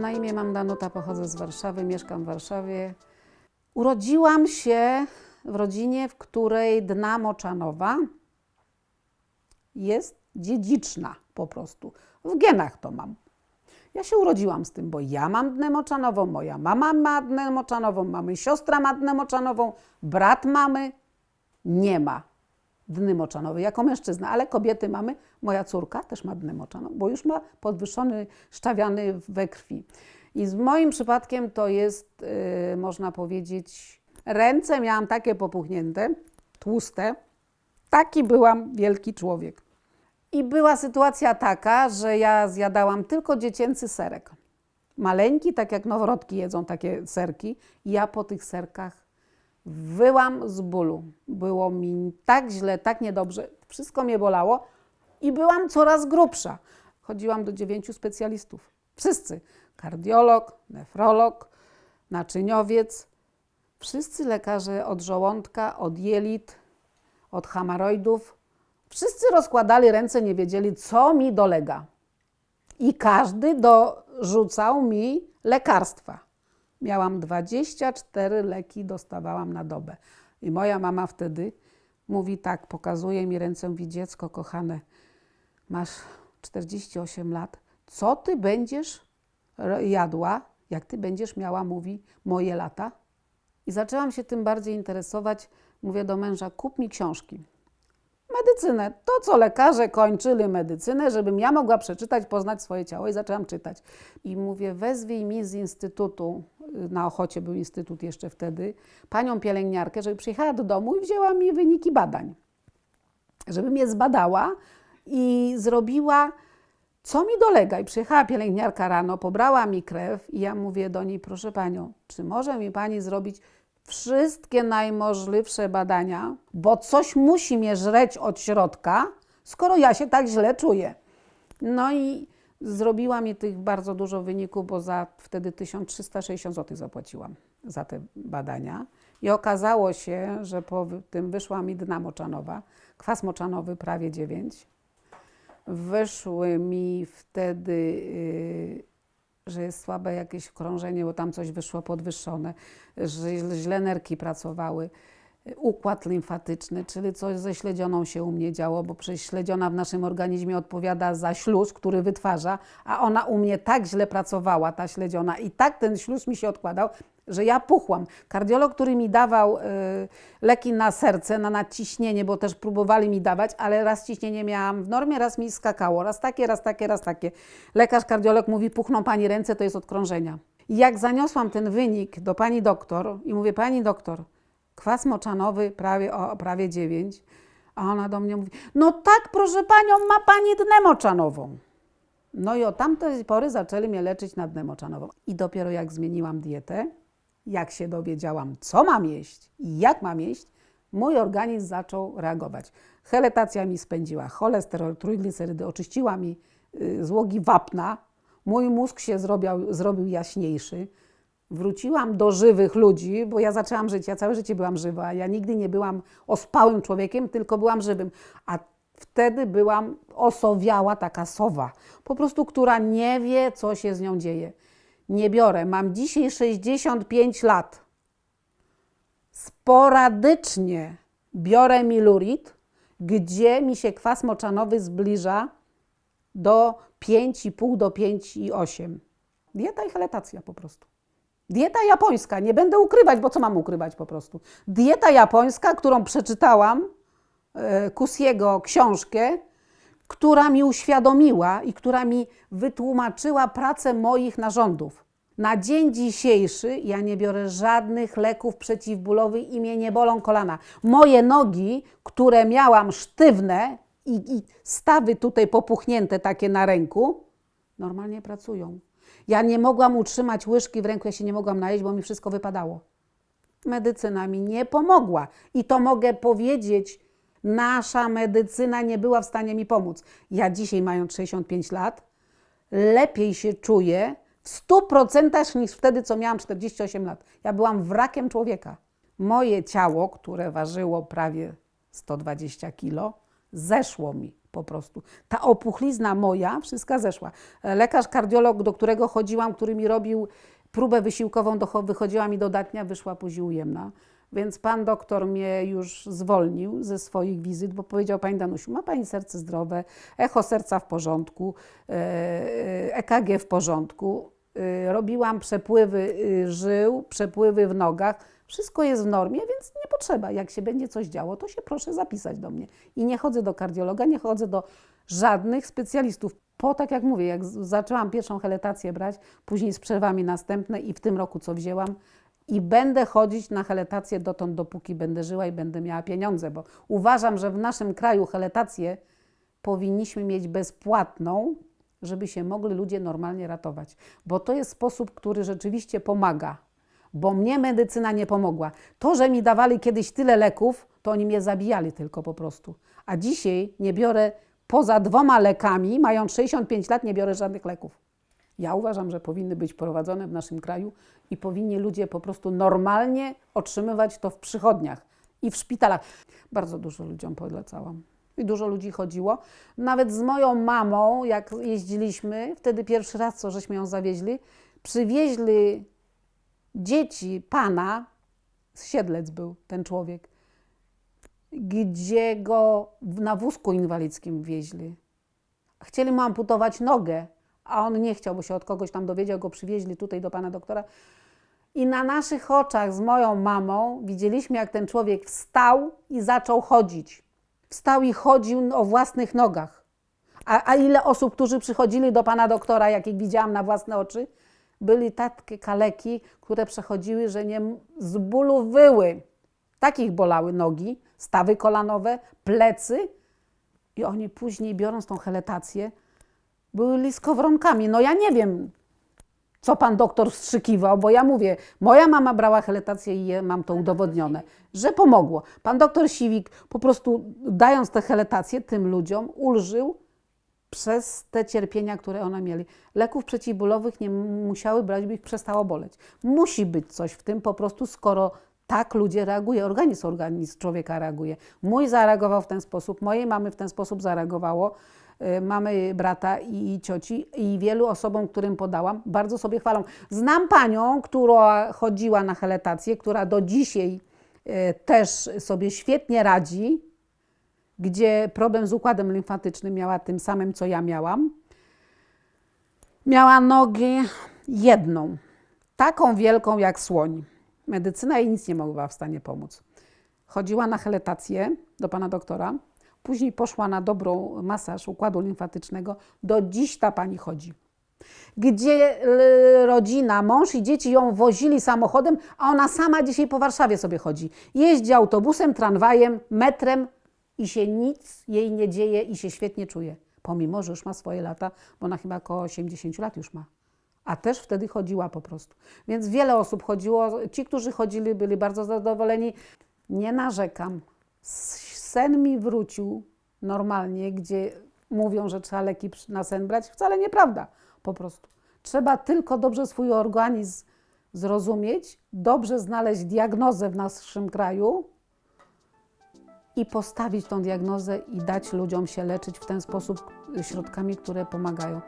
Na imię mam Danuta, pochodzę z Warszawy, mieszkam w Warszawie. Urodziłam się w rodzinie, w której dna moczanowa jest dziedziczna po prostu. W genach to mam. Ja się urodziłam z tym, bo ja mam dnę moczanową, moja mama ma dnę moczanową, mamy siostra ma dnę moczanową, brat mamy nie ma dny moczanowej jako mężczyzna, ale kobiety mamy. Moja córka też ma dnę moczaną, bo już ma podwyższony szczawiany we krwi. I z moim przypadkiem to jest, yy, można powiedzieć, ręce miałam takie popuchnięte, tłuste. Taki byłam wielki człowiek. I była sytuacja taka, że ja zjadałam tylko dziecięcy serek. Maleńki, tak jak noworodki jedzą takie serki. Ja po tych serkach wyłam z bólu. Było mi tak źle, tak niedobrze, wszystko mnie bolało i byłam coraz grubsza. Chodziłam do dziewięciu specjalistów. Wszyscy. Kardiolog, nefrolog, naczyniowiec. Wszyscy lekarze od żołądka, od jelit, od hemoroidów. Wszyscy rozkładali ręce, nie wiedzieli, co mi dolega. I każdy dorzucał mi lekarstwa. Miałam 24 leki, dostawałam na dobę. I moja mama wtedy mówi tak, pokazuje mi ręce, mówi dziecko kochane, masz 48 lat, co ty będziesz jadła, jak ty będziesz miała, mówi, moje lata? I zaczęłam się tym bardziej interesować. Mówię do męża, kup mi książki. Medycynę, to co lekarze kończyli medycynę, żebym ja mogła przeczytać, poznać swoje ciało i zaczęłam czytać. I mówię, wezwij mi z instytutu, na Ochocie był instytut jeszcze wtedy, panią pielęgniarkę, żeby przyjechała do domu i wzięła mi wyniki badań. Żebym je zbadała i zrobiła, co mi dolega. I przyjechała pielęgniarka rano, pobrała mi krew i ja mówię do niej, proszę panią, czy może mi pani zrobić wszystkie najmożliwsze badania, bo coś musi mnie żreć od środka, skoro ja się tak źle czuję. No i zrobiła mi tych bardzo dużo wyników, bo za wtedy 1360 zł zapłaciłam za te badania. I okazało się, że po tym wyszła mi dna moczanowa, kwas moczanowy prawie 9. Wyszły mi wtedy, yy, że jest słabe jakieś krążenie, bo tam coś wyszło podwyższone, że źle nerki pracowały, układ limfatyczny, czyli coś ze śledzioną się u mnie działo, bo przecież śledziona w naszym organizmie odpowiada za śluz, który wytwarza, a ona u mnie tak źle pracowała, ta śledziona, i tak ten śluz mi się odkładał, że ja puchłam. Kardiolog, który mi dawał y, leki na serce, na nadciśnienie, bo też próbowali mi dawać, ale raz ciśnienie miałam w normie, raz mi skakało, raz takie, raz takie, raz takie. Lekarz, kardiolog mówi, puchną pani ręce, to jest od krążenia. I jak zaniosłam ten wynik do pani doktor i mówię, pani doktor, kwas moczanowy prawie, o, prawie 9, a ona do mnie mówi, no tak, proszę panią, ma pani dnę moczanową. No i od tamtej pory zaczęli mnie leczyć na dnę moczanową. I dopiero jak zmieniłam dietę, jak się dowiedziałam, co mam jeść i jak mam jeść, mój organizm zaczął reagować. Heletacja mi spędziła cholesterol, trójglicerydy, oczyściła mi y, złogi wapna, mój mózg się zrobił, jaśniejszy. Wróciłam do żywych ludzi, bo ja zaczęłam żyć, ja całe życie byłam żywa. Ja nigdy nie byłam ospałym człowiekiem, tylko byłam żywym. A wtedy byłam osowiała taka sowa, po prostu, która nie wie, co się z nią dzieje. Nie biorę. Mam dzisiaj 65 lat. Sporadycznie biorę milurit, gdzie mi się kwas moczanowy zbliża do 5,5 do 5,8. Dieta i heletacja po prostu. Dieta japońska, nie będę ukrywać, bo co mam ukrywać po prostu. Dieta japońska, którą przeczytałam, e, Kusiego książkę, która mi uświadomiła i która mi wytłumaczyła pracę moich narządów. Na dzień dzisiejszy ja nie biorę żadnych leków przeciwbólowych i mnie nie bolą kolana. Moje nogi, które miałam sztywne i, i stawy tutaj popuchnięte takie na ręku, normalnie pracują. Ja nie mogłam utrzymać łyżki w ręku, ja się nie mogłam najeść, bo mi wszystko wypadało. Medycyna mi nie pomogła. I to mogę powiedzieć, nasza medycyna nie była w stanie mi pomóc. Ja dzisiaj, mając 65 lat, lepiej się czuję w 100% niż wtedy, co miałam 48 lat. Ja byłam wrakiem człowieka. Moje ciało, które ważyło prawie 120 kilo, zeszło mi po prostu. Ta opuchlizna moja, wszystka zeszła. Lekarz kardiolog, do którego chodziłam, który mi robił próbę wysiłkową, wychodziła mi dodatnia, wyszła później ujemna. Więc pan doktor mnie już zwolnił ze swoich wizyt, bo powiedział Pani Danusiu, ma Pani serce zdrowe, echo serca w porządku, e, EKG w porządku. E, Robiłam przepływy żył, przepływy w nogach. Wszystko jest w normie, więc nie potrzeba. Jak się będzie coś działo, to się proszę zapisać do mnie. I nie chodzę do kardiologa, nie chodzę do żadnych specjalistów. Po, tak jak mówię, jak zaczęłam pierwszą heletację brać, później z przerwami następne i w tym roku, co wzięłam, i będę chodzić na heletację dotąd, dopóki będę żyła i będę miała pieniądze, bo uważam, że w naszym kraju heletację powinniśmy mieć bezpłatną, żeby się mogli ludzie normalnie ratować. Bo to jest sposób, który rzeczywiście pomaga. Bo mnie medycyna nie pomogła. To, że mi dawali kiedyś tyle leków, to oni mnie zabijali tylko po prostu. A dzisiaj nie biorę poza dwoma lekami, mając 65 lat, nie biorę żadnych leków. Ja uważam, że powinny być prowadzone w naszym kraju i powinni ludzie po prostu normalnie otrzymywać to w przychodniach i w szpitalach. Bardzo dużo ludziom polecałam. I dużo ludzi chodziło. Nawet z moją mamą, jak jeździliśmy, wtedy pierwszy raz, co żeśmy ją zawieźli, przywieźli dzieci pana, z Siedlec był ten człowiek, gdzie go na wózku inwalidzkim wieźli. Chcieli mu amputować nogę, a on nie chciał, bo się od kogoś tam dowiedział, go przywieźli tutaj do pana doktora. I na naszych oczach z moją mamą widzieliśmy, jak ten człowiek wstał i zaczął chodzić. Wstał i chodził o własnych nogach. A, a ile osób, którzy przychodzili do pana doktora, jakich widziałam na własne oczy, byli takie kaleki, które przechodziły, że nie z bólu wyły. Takich bolały nogi, stawy kolanowe, plecy. I oni później, biorąc tą heletację, były liskowronkami. No ja nie wiem, co pan doktor wstrzykiwał, bo ja mówię, moja mama brała heletację i je, mam to udowodnione, że pomogło. Pan doktor Siwik po prostu dając tę heletację tym ludziom ulżył przez te cierpienia, które one mieli. Leków przeciwbólowych nie musiały brać, by ich przestało boleć. Musi być coś w tym po prostu, skoro tak ludzie reagują, organizm, organizm człowieka reaguje. Mój zareagował w ten sposób, mojej mamy w ten sposób zareagowało. Y, Mamy brata i cioci i wielu osobom, którym podałam, bardzo sobie chwalą. Znam panią, która chodziła na heletację, która do dzisiaj y, też sobie świetnie radzi, gdzie problem z układem limfatycznym miała tym samym, co ja miałam. Miała nogę jedną, taką wielką jak słoń. Medycyna jej nic nie mogła w stanie pomóc. Chodziła na heletację do pana doktora, później poszła na dobrą masaż układu limfatycznego. Do dziś ta pani chodzi. Gdzie y, rodzina, mąż i dzieci ją wozili samochodem, a ona sama dzisiaj po Warszawie sobie chodzi. Jeździ autobusem, tramwajem, metrem i się nic jej nie dzieje i się świetnie czuje. Pomimo, że już ma swoje lata, bo ona chyba około 80 lat już ma. A też wtedy chodziła po prostu. Więc wiele osób chodziło. Ci, którzy chodzili, byli bardzo zadowoleni. Nie narzekam. Sen mi wrócił normalnie, gdzie mówią, że trzeba leki na sen brać. Wcale nieprawda. Po prostu. Trzeba tylko dobrze swój organizm zrozumieć, dobrze znaleźć diagnozę w naszym kraju i postawić tą diagnozę i dać ludziom się leczyć w ten sposób środkami, które pomagają.